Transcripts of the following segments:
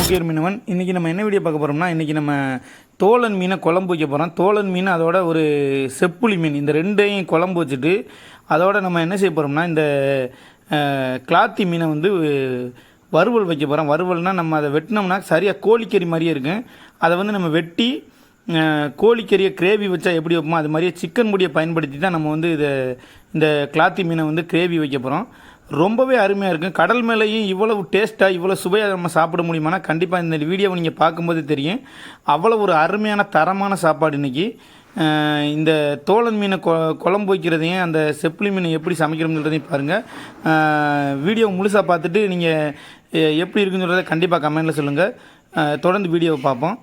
வணக்கம் முக்கியர் மீனவன். இன்றைக்கி நம்ம என்ன வீடியோ பார்க்க போகிறோம்னா இன்றைக்கி நம்ம தோலன் மீனை குழம்பு வைக்க போகிறோம் தோலன் மீன் அதோட ஒரு செப்புளி மீன். இந்த ரெண்டையும் குழம்பு வச்சுட்டு அதோட நம்ம என்ன செய்ய போகிறோம்னா இந்த கிளாத்தி மீனை வந்து வறுவல் வைக்க போகிறோம் வறுவல்னால் நம்ம அதை வெட்டினோம்னா சரியாக கோழிக்கறி மாதிரியே இருக்கும். அதை வந்து நம்ம வெட்டி கோழிக்கறியை கிரேவி வச்சா எப்படி வைப்போமோ அது மாதிரியே சிக்கன் முடியை பயன்படுத்தி தான் நம்ம வந்து இதை இந்த கிளாத்தி மீனை வந்து கிரேவி வைக்க போகிறோம் ரொம்பவே அருமையாக இருக்கும் கடல் மேலேயும் இவ்வளவு டேஸ்ட்டாக இவ்வளோ சுவையாக நம்ம சாப்பிட முடியுமானா கண்டிப்பாக இந்த வீடியோவை நீங்கள் பார்க்கும்போது தெரியும். அவ்வளோ ஒரு அருமையான தரமான சாப்பாடு இன்றைக்கி இந்த தோலன் மீனை கொ குழம்பு வைக்கிறதையும் அந்த செப்புளி மீனை எப்படி சமைக்கிறோம்ன்றதையும் பாருங்கள் வீடியோ முழுசாக பார்த்துட்டு நீங்கள் எப்படி இருக்குன்னு சொல்கிறத கண்டிப்பாக கமெண்ட்டில் சொல்லுங்கள் தொடர்ந்து வீடியோவை பார்ப்போம்.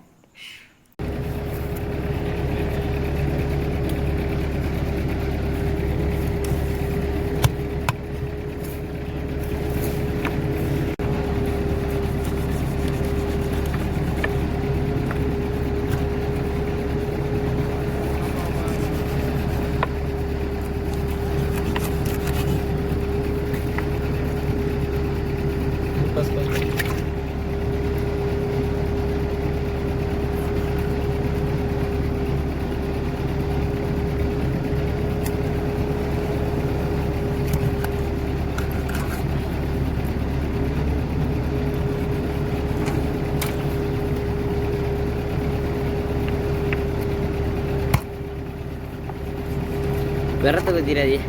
Berta te tira 10.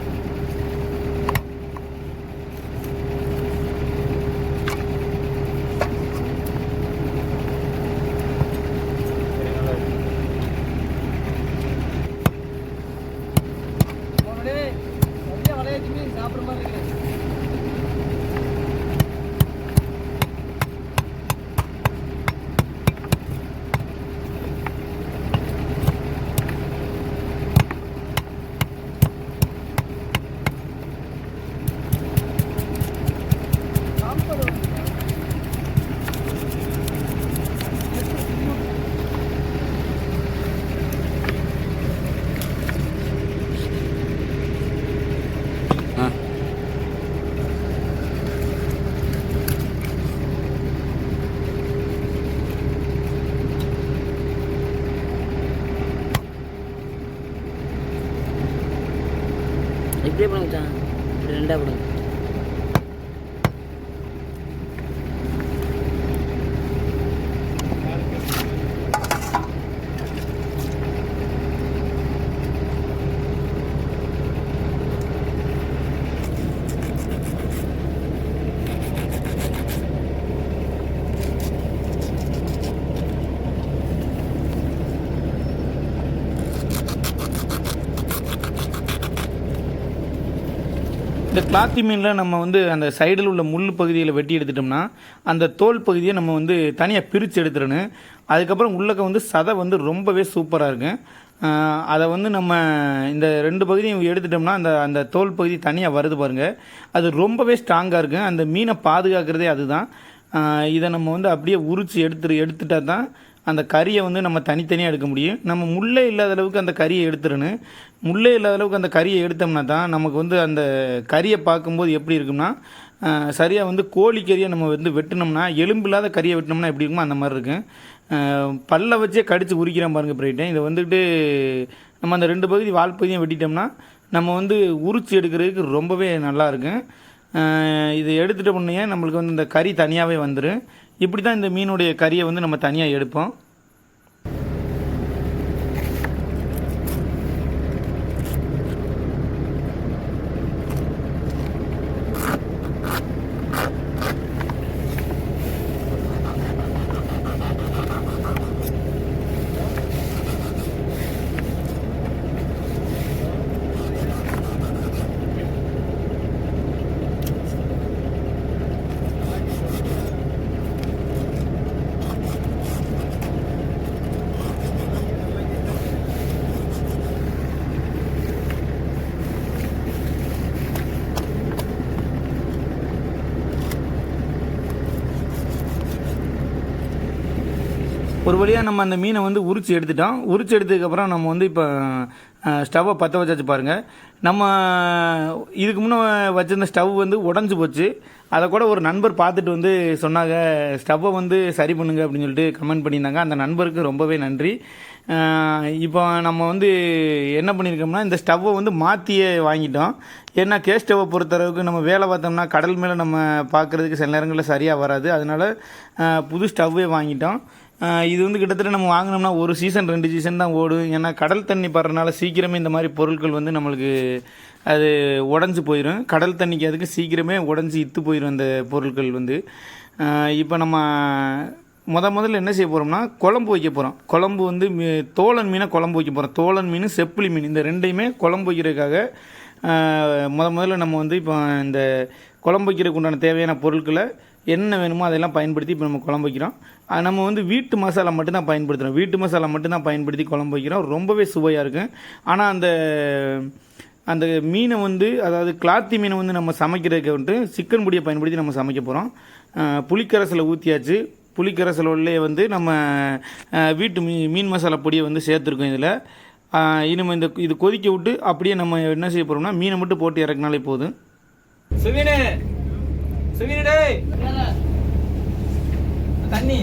இப்படியே பண்ணுங்க மச்சான். இப்படி ரெண்டா பண்ணுங்க இந்த மீனில் நம்ம வந்து அந்த சைடில் உள்ள முள் பகுதியில் வெட்டி எடுத்துட்டோம்னா அந்த தோல் பகுதியை நம்ம வந்து தனியாக பிரித்து எடுத்துடணும். அதுக்கப்புறம் உள்ளக்க வந்து சதை வந்து ரொம்பவே சூப்பராக இருக்கும் அதை வந்து நம்ம இந்த ரெண்டு பகுதியும் எடுத்துட்டோம்னா அந்த அந்த தோல் பகுதி தனியாக வருது பாருங்கள் அது ரொம்பவே ஸ்ட்ராங்காக இருக்கும் அந்த மீனை பாதுகாக்கிறதே அதுதான். இதை நம்ம வந்து அப்படியே உரித்து எடுத்துட்டு எடுத்துட்டா தான் அந்த கறியை வந்து நம்ம தனித்தனியாக எடுக்க முடியும். நம்ம முள்ளே இல்லாத அளவுக்கு அந்த கறியை எடுத்துடணும். முள்ளே இல்லாத அளவுக்கு அந்த கறியை எடுத்தோம்னா தான் நமக்கு வந்து அந்த கறியை பார்க்கும்போது எப்படி இருக்கும்னா சரியாக வந்து கோழிக்கறியை நம்ம வந்து வெட்டினோம்னா எலும்பு இல்லாத கறியை வெட்டினோம்னா எப்படி இருக்குமோ அந்த மாதிரி இருக்கும். பல்ல வச்சே கடித்து உரிக்கிறேன் பாருங்க பிரைட்டேன் இதை வந்துட்டு நம்ம அந்த ரெண்டு பகுதி வால் பகுதியும் வெட்டிட்டோம்னா நம்ம வந்து உரிச்சு எடுக்கிறதுக்கு ரொம்பவே நல்லா இருக்கும். இதை எடுத்துட்ட உடனே நம்மளுக்கு வந்து இந்த கறி தனியாகவே வந்துடும் இப்படி தான் இந்த மீனுடைய கறியை வந்து நம்ம தனியாக எடுப்போம். வழியாக நம்ம அந்த மீனை வந்து உரிச்சு எடுத்துட்டோம். உரிச்சு எடுத்ததுக்கப்புறம் நம்ம வந்து இப்போ ஸ்டவ்வை பற்ற வச்சாச்சு பாருங்கள் நம்ம இதுக்கு முன்னே வச்சிருந்த ஸ்டவ் வந்து உடஞ்சி போச்சு. அதை கூட ஒரு நண்பர் பார்த்துட்டு வந்து சொன்னாங்க ஸ்டவ்வை வந்து சரி பண்ணுங்க அப்படின்னு சொல்லிட்டு கமெண்ட் பண்ணியிருந்தாங்க. அந்த நண்பருக்கு ரொம்பவே நன்றி. இப்போ நம்ம வந்து என்ன பண்ணியிருக்கோம்னா இந்த ஸ்டவ்வை வந்து மாற்றியே வாங்கிட்டோம். ஏன்னா கேஸ் ஸ்டவ்வை பொறுத்தளவுக்கு நம்ம வேலை பார்த்தோம்னா கடல் மேலே நம்ம பார்க்குறதுக்கு சில நேரங்களில் சரியாக வராது. அதனால் புது ஸ்டவ்வே வாங்கிட்டோம். இது வந்து கிட்டத்தட்ட நம்ம வாங்கினோம்னா ஒரு சீசன் ரெண்டு சீசன் தான் ஓடும். ஏன்னா கடல் தண்ணி படுறதுனால சீக்கிரமே இந்த மாதிரி பொருட்கள் வந்து நம்மளுக்கு அது உடஞ்சி போயிடும் கடல் தண்ணிக்கு அதுக்கு சீக்கிரமே உடஞ்சி இத்து போயிடும் அந்த பொருட்கள் வந்து. இப்போ நம்ம முத முதல்ல என்ன செய்ய போகிறோம்னா குழம்பு வைக்க போகிறோம் குழம்பு வந்து மீ- தோலன் மீனை குழம்பு வைக்க போகிறோம் தோலன் மீன் செப்புளி மீன் இந்த ரெண்டையுமே குழம்பு வைக்கிறதுக்காக முத முதல்ல நம்ம வந்து இப்போ இந்த குழம்பு வைக்கிறதுக்கு உண்டான தேவையான பொருட்களை என்ன வேணுமோ அதெல்லாம் பயன்படுத்தி இப்போ நம்ம குழம்பு வைக்கிறோம். நம்ம வந்து வீட்டு மசாலா மட்டும்தான் பயன்படுத்துகிறோம் வீட்டு மசாலா மட்டும்தான் பயன்படுத்தி குழம்பு வைக்கிறோம். ரொம்பவே சுவையாக இருக்கும் ஆனால் அந்த அந்த மீனை வந்து அதாவது கிளாத்தி மீனை வந்து நம்ம சமைக்கிறதுக்கு வந்துட்டு சிக்கன் பொடியை பயன்படுத்தி நம்ம சமைக்க போகிறோம் புளிக்கரசில் ஊற்றியாச்சு புளிக்கரசலுள்ளே வந்து நம்ம வீட்டு மீ மீன் மசாலா பொடியை வந்து சேர்த்துருக்கோம் இதில். இனிமேல் இந்த இது கொதிக்க விட்டு அப்படியே நம்ம என்ன செய்ய போகிறோம்னா மீனை மட்டும் போட்டு இறக்குனாலே போதும். சுவீனு சுவீனு. டேய் தண்ணி.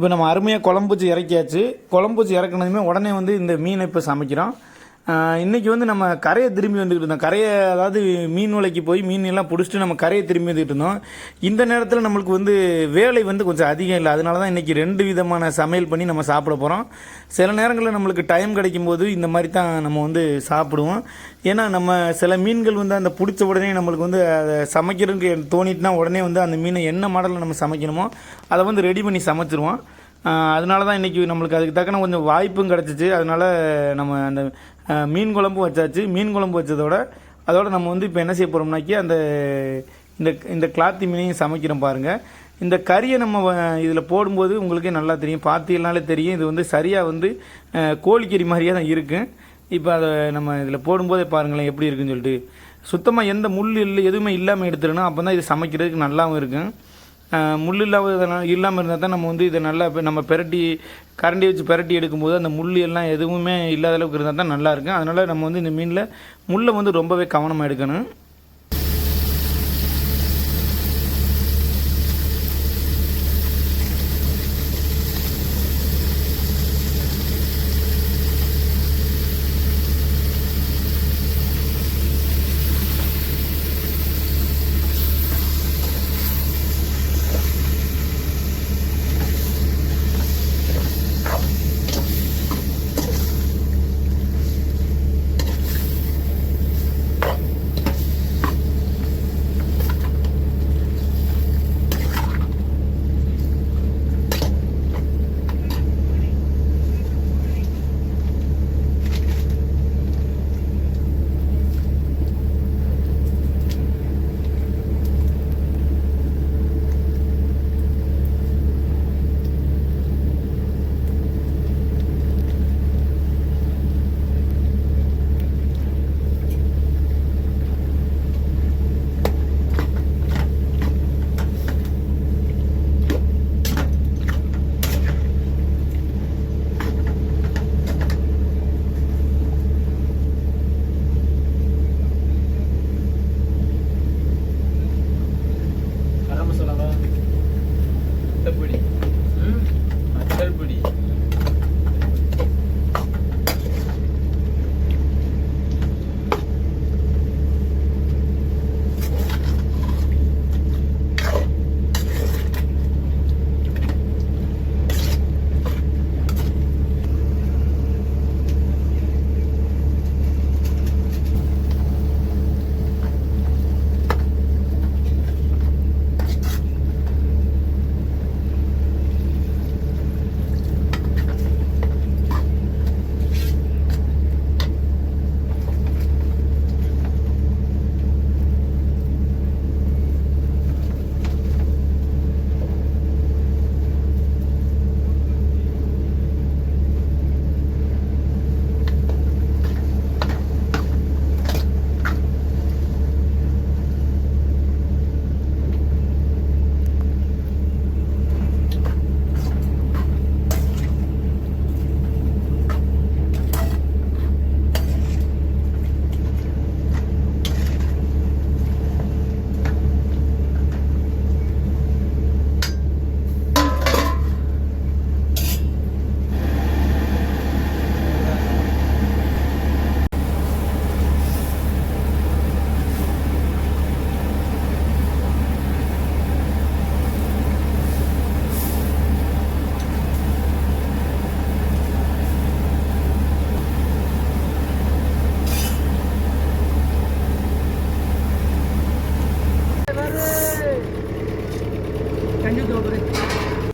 இப்போ நம்ம அருமையாக குழம்பு வச்சு இறக்கியாச்சு. குழம்பு வச்சு இறக்குனதுமே உடனே வந்து இந்த மீனை இப்போ சமைக்கிறோம். இன்றைக்கி வந்து நம்ம கரையை திரும்பி வந்துக்கிட்டு இருந்தோம். கரையை அதாவது மீன் வலைக்கு போய் மீன் எல்லாம் பிடிச்சிட்டு நம்ம கரையை திரும்பி வந்துக்கிட்டு இருந்தோம். இந்த நேரத்தில் நம்மளுக்கு வந்து வேலை வந்து கொஞ்சம் அதிகம் இல்லை. அதனால தான் இன்றைக்கி ரெண்டு விதமான சமையல் பண்ணி நம்ம சாப்பிட போகிறோம் சில நேரங்களில் நம்மளுக்கு டைம் கிடைக்கும் போது இந்த மாதிரி தான் நம்ம வந்து சாப்பிடுவோம். ஏன்னா நம்ம சில மீன்கள் வந்து அந்த பிடிச்ச உடனே நம்மளுக்கு வந்து அதை சமைக்கிறதுக்கு தோணிட்டுனா உடனே வந்து அந்த மீனை என்ன மாடலில் நம்ம சமைக்கணுமோ அதை வந்து ரெடி பண்ணி சமைச்சிருவோம். அதனால தான் இன்றைக்கி நம்மளுக்கு அதுக்கு தக்கன கொஞ்சம் வாய்ப்பும் கிடச்சிச்சு. அதனால நம்ம அந்த மீன் குழம்பு வச்சாச்சு. மீன் குழம்பு வச்சதோட அதோட நம்ம வந்து இப்போ என்ன செய்ய போகிறோம்னாக்கி அந்த இந்த இந்த கிளாத்தி மீனையும் சமைக்கிறோம் பாருங்கள் இந்த கறியை நம்ம இதில் போடும்போது உங்களுக்கே நல்லா தெரியும். பார்த்தீங்கனாலே தெரியும். இது வந்து சரியாக வந்து கோழிக்கறி மாதிரியே தான் இருக்குது இப்போ அதை நம்ம இதில் போடும்போதே பாருங்களேன் எப்படி இருக்குன்னு சொல்லிட்டு. சுத்தமாக எந்த முள் இல்லை எதுவுமே இல்லாமல் எடுத்துடணும். அப்போ தான் இது சமைக்கிறதுக்கு நல்லாவும் இருக்கும். முள் இல்லாத இல்லாமல் இருந்தால் தான் நம்ம வந்து இதை நல்லா நம்ம பெரட்டி கரண்டி வச்சு பெரட்டி எடுக்கும்போது அந்த முள் எல்லாம் எதுவுமே இல்லாத அளவுக்கு இருந்தால் தான் நல்லாயிருக்கும் அதனால் நம்ம வந்து இந்த மீனில் முள்ளை வந்து ரொம்பவே கவனமாக எடுக்கணும்.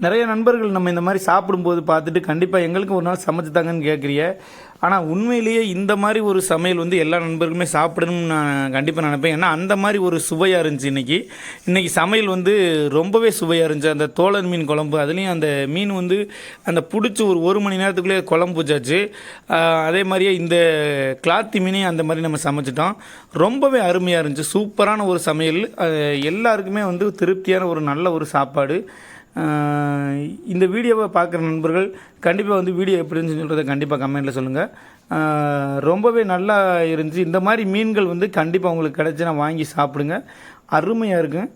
நிறைய நண்பர்கள் நம்ம இந்த மாதிரி சாப்பிடும்போது பார்த்துட்டு கண்டிப்பாக எங்களுக்கு ஒரு நாள் சமைச்சு தாங்கன்னு கேட்குறிய ஆனால் உண்மையிலேயே இந்த மாதிரி ஒரு சமையல் வந்து எல்லா நண்பர்களுமே சாப்பிடணும்னு நான் கண்டிப்பாக நினைப்பேன். ஏன்னா அந்த மாதிரி ஒரு சுவையாக இருந்துச்சு இன்றைக்கி இன்றைக்கி சமையல் வந்து ரொம்பவே சுவையாக இருந்துச்சு. அந்த தோழர் மீன் குழம்பு அதுலேயும் அந்த மீன் வந்து அந்த பிடிச்சி ஒரு ஒரு மணி நேரத்துக்குள்ளே குழம்பு வச்சாச்சு. அதே மாதிரியே இந்த கிளாத்தி மீனையும் அந்த மாதிரி நம்ம சமைச்சிட்டோம். ரொம்பவே அருமையாக இருந்துச்சு. சூப்பரான ஒரு சமையல். எல்லாருக்குமே வந்து திருப்தியான ஒரு நல்ல ஒரு சாப்பாடு. இந்த வீடியோவை பார்க்குற நண்பர்கள் கண்டிப்பாக வந்து வீடியோ எப்படி இருந்துச்சுன்னு சொல்கிறத கண்டிப்பாக கமெண்ட்டில் சொல்லுங்கள் ரொம்பவே நல்லா இருந்துச்சு. இந்த மாதிரி மீன்கள் வந்து கண்டிப்பாக உங்களுக்கு கிடச்சுன்னா வாங்கி சாப்பிடுங்க. அருமையாக இருக்கும்